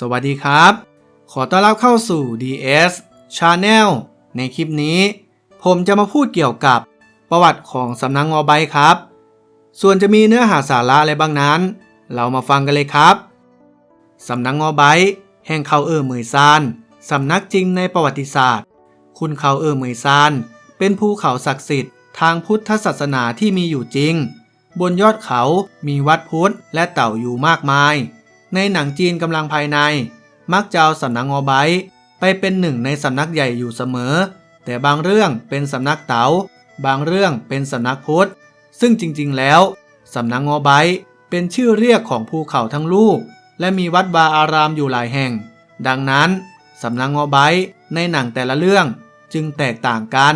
สวัสดีครับ ขอต้อนรับเข้าสู่ DS Channel ในคลิปนี้ ผมจะมาพูดเกี่ยวกับประวัติของสำนักงอใบครับ ส่วนจะมีเนื้อหาสาระอะไรบ้างนั้น เรามาฟังกันเลยครับสำนักงอใบแห่งเขาเออเหมยซานสำนักจริงในประวัติศาสตร์ คุณเขาเออเหมยซานเป็นภูเขาศักดิ์สิทธิ์ทางพุทธศาสนาที่มีอยู่จริง บนยอดเขามีวัดพุทธและเต่าอยู่มากมาย ในหนังจีนกำลังภายใน มักจะเอาสำนักงอไบไปเป็นหนึ่งในสำนักใหญ่อยู่เสมอ แต่บางเรื่องเป็นสำนักเตา๋า บางเรื่องเป็นสำนักพุทธ ซึ่งจริงๆแล้วสำนักงอไบเป็นชื่อเรียกของภูเขาทั้งลูก และมีวัดวาอารามอยู่หลายแห่ง ดังนั้นสำนักงอไบในหนังแต่ละเรื่องจึงแตกต่างกัน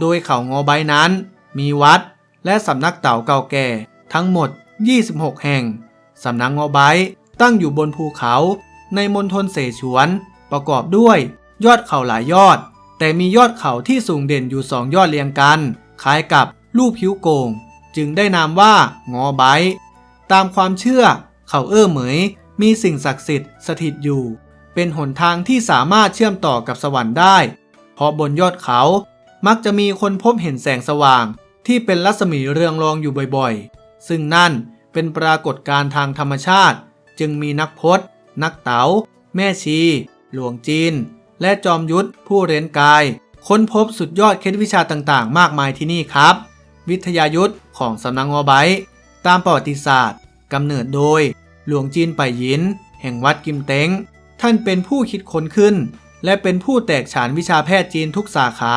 โดยเขางอไบนั้น มีวัดและสำนักเต่าเก่าแก่ ทั้งหมด 26 แห่ง สำนักงอไบ ตั้งอยู่บนภูเขา ในมณฑลเสฉวน ประกอบด้วย ยอดเขาหลายยอด แต่มียอดเขาที่สูงเด่นอยู่สองยอดเรียงกัน คล้ายกับรูปผิวโกง จึงได้นามว่างอไบต์ตามความเชื่อ เขาเอ้อเหมย มีสิ่งศักดิ์สิทธิ์สถิตอยู่ เป็นหนทางที่สามารถเชื่อมต่อกับสวรรค์ได้ เพราะบนยอดเขามักจะมีคนพบเห็นแสงสว่าง ที่เป็นรัศมีเรืองรองอยู่บ่อยๆ ซึ่งนั่นเป็นปรากฏการณ์ทางธรรมชาติ จึงมีนักพจน์ นักเตา๋า แม่ชี หลวงจีน และจอมยุทธผู้เร้นกาย ค้นพบสุดยอดเคล็ดวิชาต่างๆ มากมายที่นี่ครับ วิทยายุทธของสำนักงอไบต์ตามประวัติศาสตร์กำเนิดโดย หลวงจีนไปยิน แห่งวัดกิมเต็ง ท่านเป็นผู้คิดค้นขึ้น และเป็นผู้แตกฉานวิชาแพทย์จีนทุกสาขา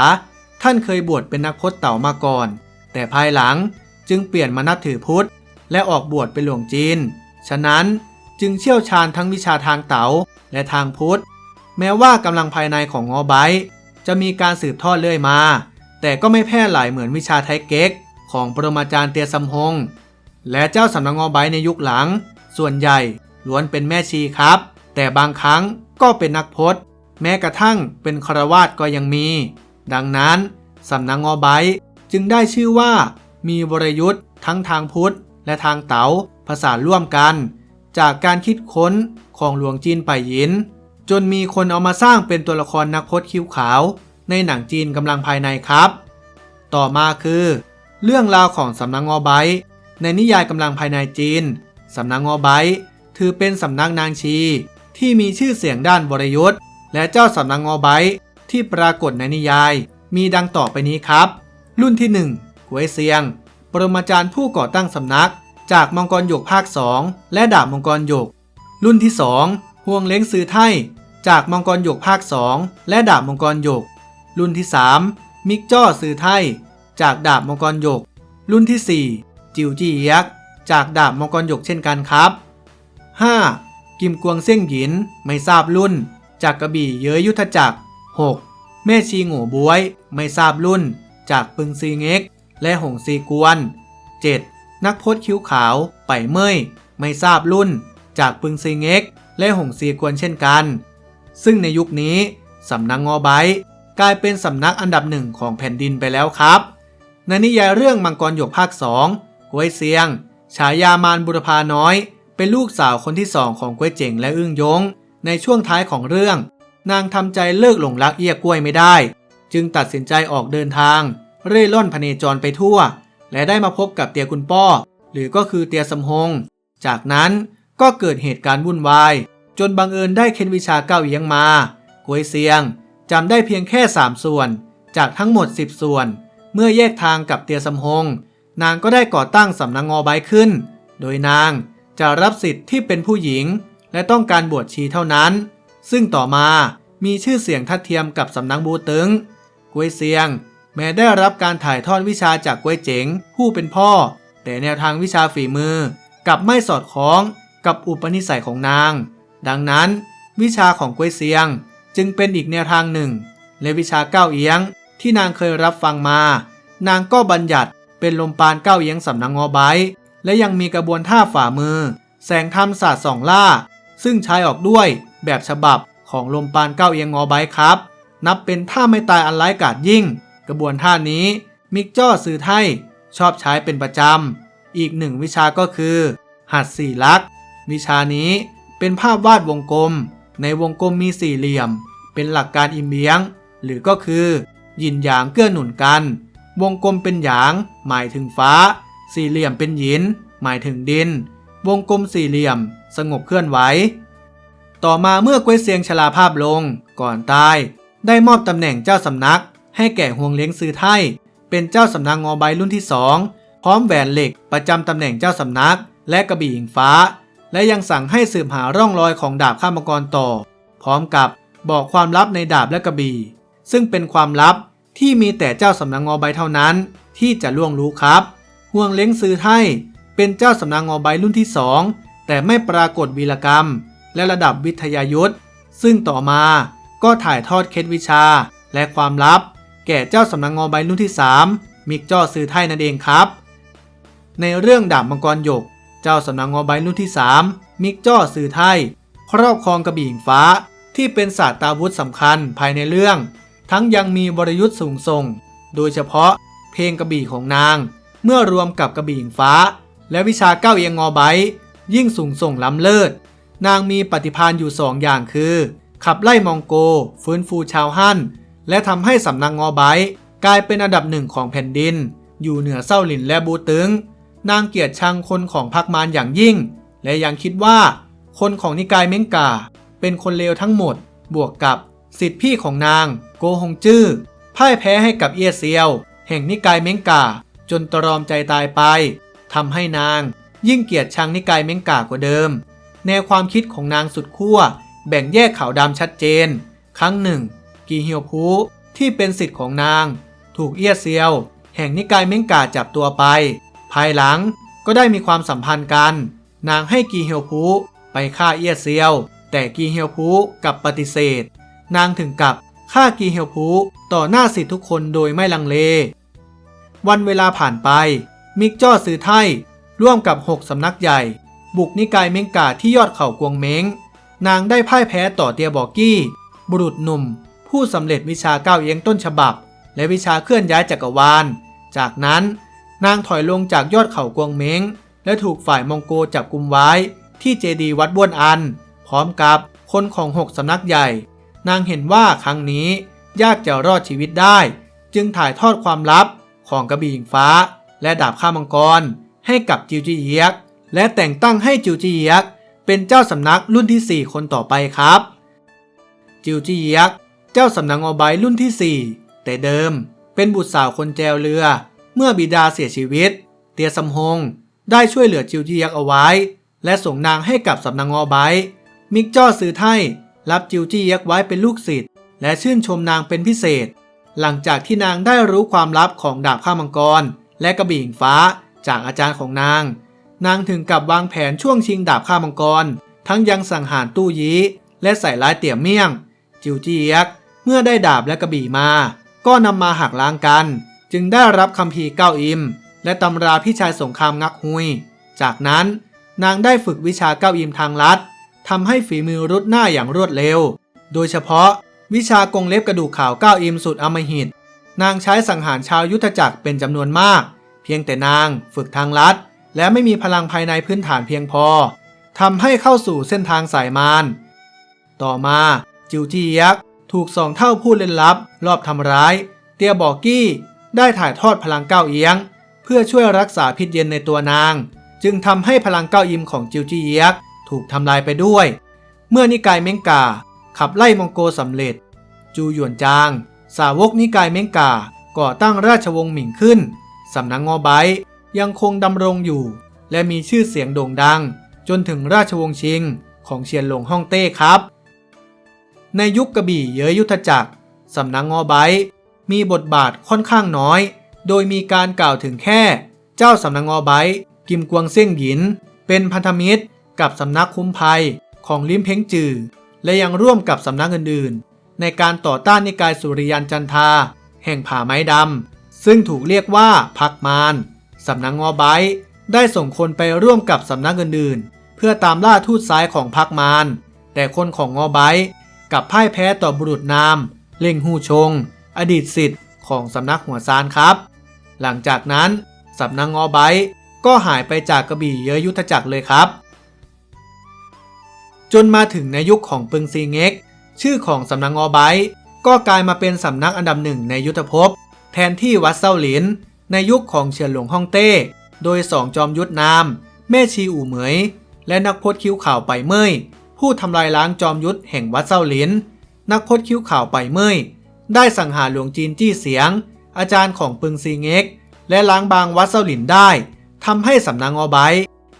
ท่านเคยบวชเป็นนักพจน์เต่ามาก่อน แต่ภายหลังจึงเปลี่ยนมานับถือพุทธและออกบวชเป็นหลวงจีน ฉะนั้น จึงเชี่ยวชาญทั้งวิชาทางเต๋าและทางพุทธ แม้ว่ากำลังภายในของงอไบจะมีการสืบทอดเรื่อยมา แต่ก็ไม่แพร่หลายเหมือนวิชาไทเก๊ก ของปรมาจารย์เตียซัมฮง และเจ้าสำนักงอไบในยุคหลัง ส่วนใหญ่ล้วนเป็นแม่ชีครับ แต่บางครั้งก็เป็นนักพจน์ แม้กระทั่งเป็นครวาสก็ยังมี ดังนั้นสำนักงอไบจึงได้ชื่อว่ามีวรยุทธ์ทั้งทางพุทธและทางเต๋าผสานร่วมกัน จากการคิดค้นของหลวงจีนไปยิน จนมีคนเอามาสร้างเป็นตัวละครนักพจน์คิ้วขาว ในหนังจีนกำลังภายในครับ ต่อมาคือ เรื่องราวของสำนักงอไบในนิยายกำลังภายในจีนสำนักงอไบถือเป็นสำนักนางชี ที่มีชื่อเสียงด้านวรยุทธ์และเจ้าสำนักงอไบที่ปรากฏในนิยาย มีดังต่อไปนี้ครับ รุ่นที่1หวยเซียง ปรมาจารย์ผู้ก่อตั้งสำนัก จากมังกรหยกภาค 2 และดาบมังกรหยก รุ่นที่ 2 ห่วงเล้งซือไทยจากมังกรหยกภาค 2 และดาบมังกรหยก รุ่นที่ 3 มิกจ้อซือไทยจากดาบมังกรหยก รุ่นที่ 4 จิวจี้ยักษ์จากดาบมังกรหยกเช่นกันครับ 5. กิมกวงเซี่ยงหยินไม่ทราบรุ่น จากกระบี่เย้ยยุทธจักร 6. แม่ชีโง่บวย ไม่ทราบรุ่น จากปึงซีเง็ก และหงซีกวน 7. นักพจน์คิ้วขาว ไปเมยไม่ทราบรุ่น จากปึงซีเง็ก และหงซีกวนเช่นกัน ซึ่งในยุคนี้ สำนักงอไบกลายเป็นสำนักอันดับหนึ่งของแผ่นดินไปแล้วครับ ในนิยายเรื่องมังกรหยกภาคสองกวยเซียง ฉายามานบุรพาน้อย เป็นลูกสาวคนที่สองของกวยเจ๋งและอึ้งยง ในช่วงท้ายของเรื่อง นางทำใจเลิกหลงรักเอี้ยกล้วยไม่ได้ จึงตัดสินใจออกเดินทาง เร่ร่อนพเนจรไปทั่ว และได้มาพบกับเตียคุณป้อ หรือก็คือเตียสมฮง จากนั้นก็เกิดเหตุการณ์วุ่นวาย จนบังเอิญได้เค้นวิชาเก้าเอียงมากวยเซียงจำได้เพียงแค่ 3 ส่วน จากทั้งหมด 10 ส่วน เมื่อแยกทางกับเตียสมฮง นางก็ได้ก่อตั้งสำนักงงอไบขึ้น โดยนางจะรับสิทธิ์ที่เป็นผู้หญิง และต้องการบวชชีเท่านั้น ซึ่งต่อมามีชื่อเสียงทัดเทียมกับสำนักบูตึงกวยเซียง แม้ได้รับการถ่ายทอดวิชาจากกวยเจ๋ง ผู้เป็นพ่อ แต่แนวทางวิชาฝีมือกลับไม่สอดคล้องกับอุปนิสัยของนาง ดังนั้น วิชาของกวยเซียงจึงเป็นอีกแนวทางหนึ่ง และวิชาเก้าเอียงที่นางเคยรับฟังมา นางก็บัญญัติเป็นลมปานเก้าเอียงสำนักงอไบและยังมีกระบวนท่าฝ่ามือ แสงธรรมศาสตร์สองล่า ซึ่งใช้ออกด้วยแบบฉบับของลมปานเก้าเอียงงอไบครับ นับเป็นท่าไม่ตายอันไร้กาจยิ่ง กระบวนท่านี้มิกจ้อสื่อไทยชอบใช้เป็นประจำ อีกหนึ่งวิชาก็คือ หัดสี่ลักษณ์วิชานี้เป็นภาพวาดวงกลม ในวงกลมมีสี่เหลี่ยม เป็นหลักการอิมเบียง หรือก็คือ ยินหยางเกื้อหนุนกัน วงกลมเป็นหยาง หมายถึงฟ้า สี่เหลี่ยมเป็นหยิน หมายถึงดิน วงกลมสี่เหลี่ยม สงบเคลื่อนไหว ต่อมาเมื่อเกวยเซียงชราภาพลง ก่อนตาย ได้มอบตำแหน่งเจ้าสำนัก ให้แก่ฮวงเล้งซือไทยเป็นเจ้าสำนักงอใบรุ่นที่สองพร้อมแหวนเหล็กประจำตำแหน่งเจ้าสำนัก และกระบี่หิงฟ้า และยังสั่งให้สืบหาร่องรอยของดาบข้ามกรต่อ พร้อมกับบอกความลับในดาบและกระบี่ ซึ่งเป็นความลับที่มีแต่เจ้าสำนักงอใบเท่านั้น ที่จะล่วงรู้ครับ ห่วงเล้งซือไทยเป็นเจ้าสำนักงอใบรุ่นที่สองแต่ไม่ปรากฏวีรกรรม และระดับวิทยายุทธซึ่งต่อมาก็ถ่ายทอดเคล็ดวิชาและความลับ แก่เจ้าสำนักงอใบรุ่นที่ 3 มิกจ้อซื้อไทยนั่นเองครับ ในเรื่องดาบมังกรหยก เจ้าสำนักงอใบรุ่นที่ 3 มิกจ้อซื้อไทยครอบครองกระบี่หิงฟ้าที่เป็นศาสตราวุธสำคัญภายในเรื่อง ทั้งยังมีวรยุทธ์สูงส่ง โดยเฉพาะเพลงกระบี่ของนาง เมื่อรวมกับกระบี่หิงฟ้า และวิชาเก้าเอียงงอใบยิ่งสูงส่งล้ำเลิศ นางมีปฏิภาณอยู่สองอย่างคือ ขับไล่มองโก ฟื้นฟูชาวฮั่น และทำให้สำนักงงอไบกลายเป็นอันดับหนึ่งของแผ่นดิน อยู่เหนือเศร้าหลินและบูตึง นางเกียรติชังคนของพรรคมารอย่างยิ่ง และยังคิดว่า คนของนิกายเม้งกา เป็นคนเลวทั้งหมด บวกกับสิทธิพี่ของนาง โกฮงจื้อพ่ายแพ้ให้กับเอียเซียว แห่งนิกายเม้งกา จนตรอมใจตายไปทำให้นาง ยิ่งเกลียดชังนิกายเม้งกากว่าเดิม แนวความคิดของนางสุดขั้วแบ่งแยกขาวดำชัดเจน ครั้งหนึ่ง กีเฮียวพูที่เป็นสิทธิ์ของนาง ถูกเอี้ยเซียว แห่งนิกายเม้งกาจับตัวไป ภายหลังก็ได้มีความสัมพันธ์กัน นางให้กีเฮียวพูไปฆ่าเอี้ยเซียว แต่กีเฮียวพูกับปฏิเสธ นางถึงกับฆ่ากีเฮียวพูต่อหน้าสิทธิทุกคนโดยไม่ลังเล วันเวลาผ่านไป มิกจ้อซือไทยร่วมกับ 6 สำนักใหญ่ บุกนิกายเม้งกาที่ยอดเขากวงเม้ง นางได้พ่ายแพ้ต่อเตียบอกกี้ บุรุษหนุ่ม ผู้สำเร็จวิชาก้าวเอียงต้นฉบับ และวิชาเคลื่อนย้ายจักรวาล จากนั้นนางถอยลงจากยอดเขากวงเม้ง และถูกฝ่ายมองโกจับกุมไว้ ที่เจดีวัดบ้วนอัน พร้อมกับคนของหกสำนักใหญ่ นางเห็นว่าครั้งนี้ยากจะรอดชีวิตได้ จึงถ่ายทอดความลับของกระบี่หญิงฟ้า และดาบข้ามังกร ให้กับจิวจีเยียก และแต่งตั้งให้จิวจีเยียก เป็นเจ้าสำนักรุ่นที่ 4 คนต่อไปครับ จิวจีเยียก เจ้าสำนักงอใบรุ่นที่ 4 แต่เดิมเป็นบุตรสาวคนแจวเรือ เมื่อบิดาเสียชีวิต เตียสำฮงได้ช่วยเหลือจิวจีเยียกเอาไว้ และส่งนางให้กับสำนักงอใบมิกจ้อซือไทยรับจิวจีเยียกไว้เป็นลูกศิษย์และชื่นชมนางเป็นพิเศษ หลังจากที่นางได้รู้ความลับของดาบข้ามังกร และกระบี่หิงฟ้าจากอาจารย์ของนาง นางถึงกับวางแผนช่วงชิงดาบข้ามังกร ทั้งยังสังหารตู้ยี้และใส่ร้ายเตี่ยเมี่ยง จิวจีเอียก เมื่อได้ดาบและกระบี่มา ก็นำมาหักล้างกัน จึงได้รับคำพีเก้าอิม และตำราพี่ชายสงครามงักฮุย จากนั้นนางได้ฝึกวิชาเก้าอิมทางลัดทำให้ฝีมือรุดหน้าอย่างรวดเร็ว โดยเฉพาะวิชากงเล็บกระดูกขาวเก้าอิมสุดอมหิต นางใช้สังหารชาวยุทธจักรเป็นจำนวนมาก เพียงแต่นางฝึกทางลัด และไม่มีพลังภายในพื้นฐานเพียงพอทำให้เข้าสู่เส้นทางสายมารต่อมาจิวจียักษ์ ถูกสองเท่าผู้เล่นลับ รอบทำร้าย เตียบอกกี้ ได้ถ่ายทอดพลังเก้าเอียง เพื่อช่วยรักษาพิษเย็นในตัวนาง จึงทำให้พลังเก้าอิมของจิวจีเยักถูกทำลายไปด้วย เมื่อนิกายเม้งกา ขับไล่มองโกสำเร็จ จูหยวนจาง สาวกนิกายเม้งกาก่อตั้งราชวงศ์หมิงขึ้นสำนักงงอไบยังคงดำรงอยู่ และมีชื่อเสียงโด่งดัง จนถึงราชวงศ์ชิง ของเชียนหลงฮ่องเต้ครับ ในยุคกระบี่เยยยุทธจักรสำนักงงอไบมีบทบาทค่อนข้างน้อย โดยมีการกล่าวถึงแค่ เจ้าสำนักงงอไบกิมกวงเซี่ยงหยิน เป็นพันธมิตรกับสำนักคุ้มภัยของลิมเพ้งจือ และยังร่วมกับสำนักอื่นๆ ในการต่อต้านนิกายสุริยันจันทา แห่งผาไม้ดำซึ่งถูกเรียกว่าพักมารสำนักงงอไบได้ส่งคนไปร่วมกับสำนักอื่นๆ เพื่อตามล่าทูตซ้ายของพักมารแต่คนของงอไบ กับพ่ายแพ้ต่อบุรุษนาม เล่งหูชง อดีตสิทธิ์ของสำนักหัวซานครับ หลังจากนั้นสำนักงอไบก็หายไปจากกระบี่เยอยุทธจักรเลยครับ จนมาถึงในยุคของปึงซีเง็ก ชื่อของสำนักงอไบก็กลายมาเป็นสำนักอันดับหนึ่งในยุทธภพ แทนที่วัดเซาหลิน ในยุคของเฉินหลวงฮ่องเต้ โดยสองจอมยุทธนาม แม่ชีอู่เหมย และนักพจน์คิ้วข่าวไปเมย ผู้ทำลายล้างจอมยุทธแห่งวัดเซาหลิน นักพจน์คิ้วข่าวไปเมยได้สังหารหลวงจีนจี้เสียง อาจารย์ของปึงซีเง็ก และล้างบางวัดเซาหลินได้ทำให้สำนักอไบ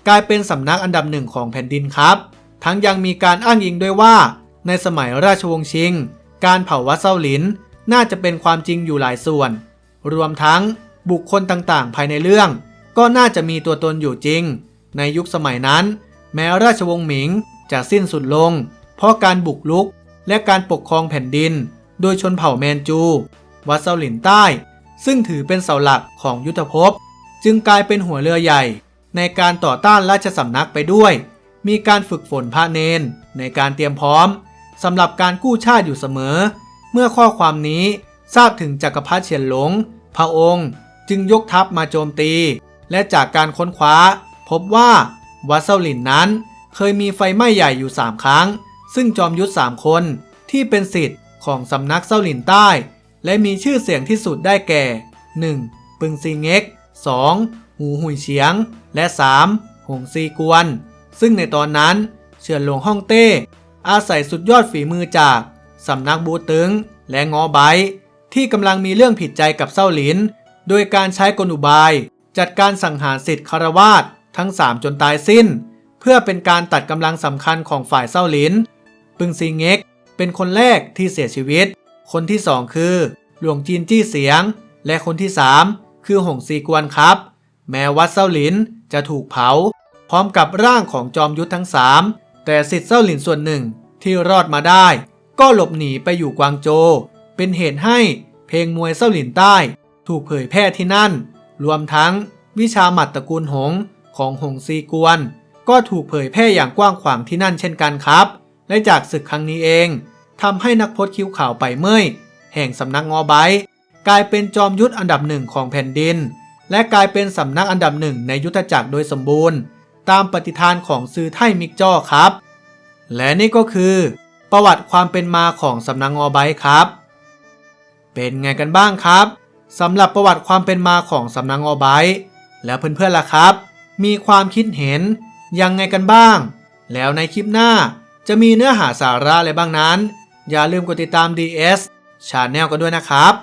กลายเป็นสำนักอันดับหนึ่งของแผ่นดินครับ ทั้งยังมีการอ้างอิงด้วยว่า ในสมัยราชวงศ์ชิง การเผาวัดเซาหลินน่าจะเป็นความจริงอยู่หลายส่วน รวมทั้งบุคคลต่างๆ ภายในเรื่อง ก็น่าจะมีตัวตนอยู่จริง ในยุคสมัยนั้น แม้ราชวงศ์หมิง จะสิ้นสุดลง เพราะการบุกลุกและการปกครองแผ่นดิน โดยชนเผ่าแมนจู วัดเซาหลินใต้ ซึ่งถือเป็นเสาหลักของยุทธภพ จึงกลายเป็นหัวเรือใหญ่ ในการต่อต้านราชสำนักไปด้วย มีการฝึกฝนพระเนน ในการเตรียมพร้อมสำหรับการกู้ชาติอยู่เสมอ เมื่อข้อความนี้ทราบถึงจักรพรรดิเฉียนหลง พระองค์จึงยกทัพมาโจมตี และจากการค้นคว้า พบว่าวัดเซาหลินนั้น เคยมีไฟไหม้ใหญ่อยู่ 3 ครั้ง ซึ่งจอมยุทธ3คนที่เป็นสิทธิ์ของสำนักเซาหลินใต้ และมีชื่อเสียงที่สุดได้แก่ 1. ปึงซีเง็ก 2. หูหุยเฉียง และ 3. หงซีกวน ซึ่งในตอนนั้นเฉินหลวงฮ่องเต้ อาศัยสุดยอดฝีมือจากสำนักบูตึงและงอไบที่กำลังมีเรื่องผิดใจกับเซาหลิน โดยการใช้กลอุบาย จัดการสังหารสิทธิ์คารวาสทั้ง 3 จนตายสิ้น เพื่อเป็นการตัดกำลังสำคัญของฝ่ายเซาหลิน ปึงซีเง็กเป็นคนแรกที่เสียชีวิต คนที่สองคือ หลวงจีนจี้เสียง และคนที่สามคือหงซีกวนครับ แม้วัดเซาหลินจะถูกเผา พร้อมกับร่างของจอมยุทธทั้งสามแต่สิทธิ์เซาหลินส่วนหนึ่งที่รอดมาได้ ก็หลบหนีไปอยู่กวางโจ เป็นเหตุให้เพลงมวยเซาหลินใต้ ถูกเผยแพร่ที่นั่น รวมทั้งวิชาหมัดตระกูลหงของหงซีกวน ก็ถูกเผยแพร่อย่างกว้างขวางที่นั่นเช่นกันครับ และจากศึกครั้งนี้เองทำให้นักพจน์คิ้วข่าวไปเมื่อยแห่งสำนักงอไบกลายเป็นจอมยุทธอันดับหนึ่งของแผ่นดิน และกลายเป็นสำนักอันดับหนึ่งในยุทธจักรโดยสมบูรณ์ ตามปฏิทานของซือไทมิกจ้อครับ และนี่ก็คือ ประวัติความเป็นมาของสำนักงอไบครับ เป็นไงกันบ้างครับสำหรับประวัติความเป็นมาของสำนักงอไบแล้วเพื่อนๆล่ะครับ มีความคิดเห็น ยังไงกันบ้าง แล้วในคลิปหน้าจะมีเนื้อหาสาระอะไรบ้างนั้น อย่าลืมกดติดตาม DS Channel กันด้วยนะครับ